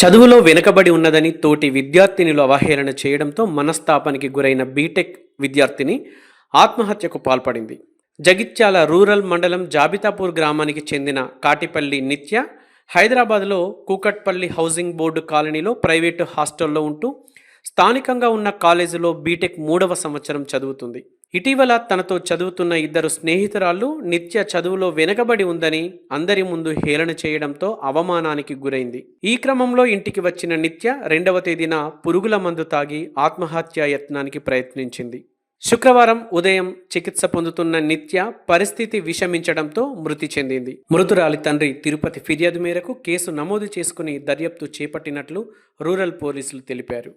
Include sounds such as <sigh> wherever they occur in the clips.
చదువులో వెనుకబడి ఉన్నదని తోటి విద్యార్థినిలు అవహేళన చేయడంతో మనస్తాపానికి గురైన బీటెక్ విద్యార్థిని ఆత్మహత్యకు పాల్పడింది. జగిత్యాల రూరల్ మండలం జాబితాపూర్ గ్రామానికి చెందిన కాటిపల్లి నిత్య హైదరాబాద్లో కూకట్పల్లి హౌసింగ్ బోర్డు కాలనీలో ప్రైవేటు హాస్టల్లో ఉంటూ స్థానికంగా ఉన్న కాలేజీలో బీటెక్ మూడవ సంవత్సరం చదువుతుంది. ఇటీవల తనతో చదువుతున్న ఇద్దరు స్నేహితురాళ్ళు నిత్య చదువులో వెనకబడి ఉందని అందరి ముందు హేళన చేయడంతో అవమానానికి గురైంది. ఈ క్రమంలో ఇంటికి వచ్చిన నిత్య రెండవ తేదీన పురుగుల మందు తాగి ఆత్మహత్యా యత్నానికి ప్రయత్నించింది. శుక్రవారం ఉదయం చికిత్స పొందుతున్న నిత్య పరిస్థితి విషమించడంతో మృతి చెందింది. మృతురాలి తండ్రి తిరుపతి ఫిర్యాదు మేరకు కేసు నమోదు చేసుకుని దర్యాప్తు చేపట్టినట్లు రూరల్ పోలీసులు తెలిపారు.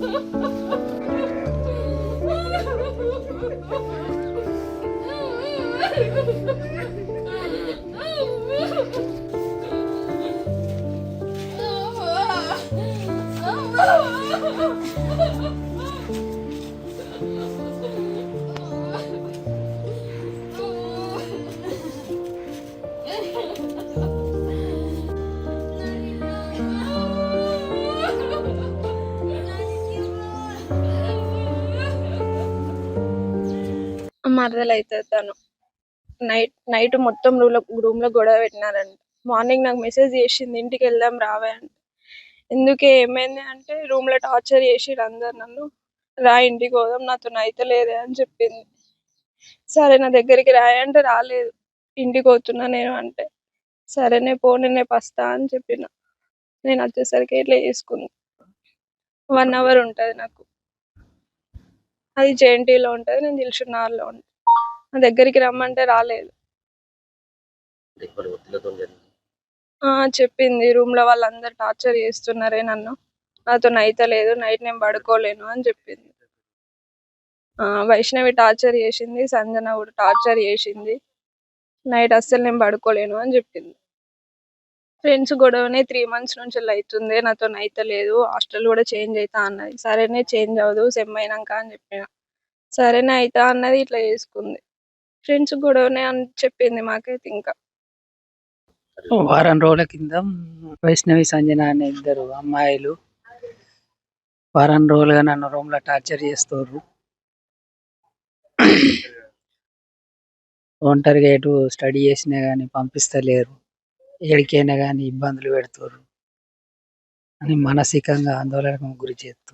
Thank <laughs> you. మరదలు అవుతుంది తను నైట్ నైట్ మొత్తం రూమ్లో రూమ్లో గొడవ పెట్టినారంట. మార్నింగ్ నాకు మెసేజ్ చేసింది ఇంటికి వెళ్దాం రావే అంట. ఎందుకే ఏమైంది అంటే రూమ్లో టార్చర్ చేసిరు అందరు నన్ను. రా ఇంటికి పోదాం నాతో అయితే లేదే అని చెప్పింది. సరే నా దగ్గరికి రాయంటే అంటే రాలేదు. ఇంటికి పోతున్నా నేను అంటే. సరే నేను పో నేను వస్తా అని చెప్పిన. నేను వచ్చేసరికి ఇట్లా చేసుకుంది వన్ అవర్ ఉంటది నాకు. అది జేఎన్టీలో ఉంటది నేను దిల్షుక్నగర్లో ఉంటా నా దగ్గరికి రమ్మంటే రాలేదు. ఆ చెప్పింది. రూమ్లో వాళ్ళందరూ టార్చర్ చేస్తున్నారే నన్ను. నాతో నైతే లేదు నైట్ నేను పడుకోలేను అని చెప్పింది. ఆ వైష్ణవి టార్చర్ చేసింది సంజన కూడా టార్చర్ చేసింది. నైట్ అస్సలు నేను పడుకోలేను అని చెప్పింది. ఫ్రెండ్స్ గొడవనే త్రీ మంత్స్ నుంచి అవుతుంది. నాతో నైతే లేదు హాస్టల్ కూడా చేంజ్ అవుతా అన్నది. సరేనే చేంజ్ అవ్వదు. సెమ్ అయినాక అని చెప్పిన. సరేనే అయితా అన్నది ఇట్లా చేసుకుంది. ఫ్రెండ్స్ గొడవనే అని చెప్పింది మాకైతే ఇంకా. వారం రోజుల కింద వైష్ణవి సంజన అనే ఇద్దరు అమ్మాయిలు వారం రోజులుగా నన్ను రూమ్లో టార్చర్ చేస్తారు ఒంటరిగా ఎటు స్టడీ చేసినా గానీ పంపిస్తలేరు. ఎడికైనా కానీ ఇబ్బందులు పెడుతారు అని మానసికంగా ఆందోళనకు గురి చేస్తూ.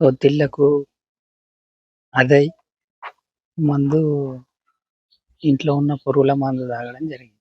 ఒత్తిళ్ళకు అదై మందు ఇంట్లో ఉన్న పురుగుల మందు తాగడం జరిగింది.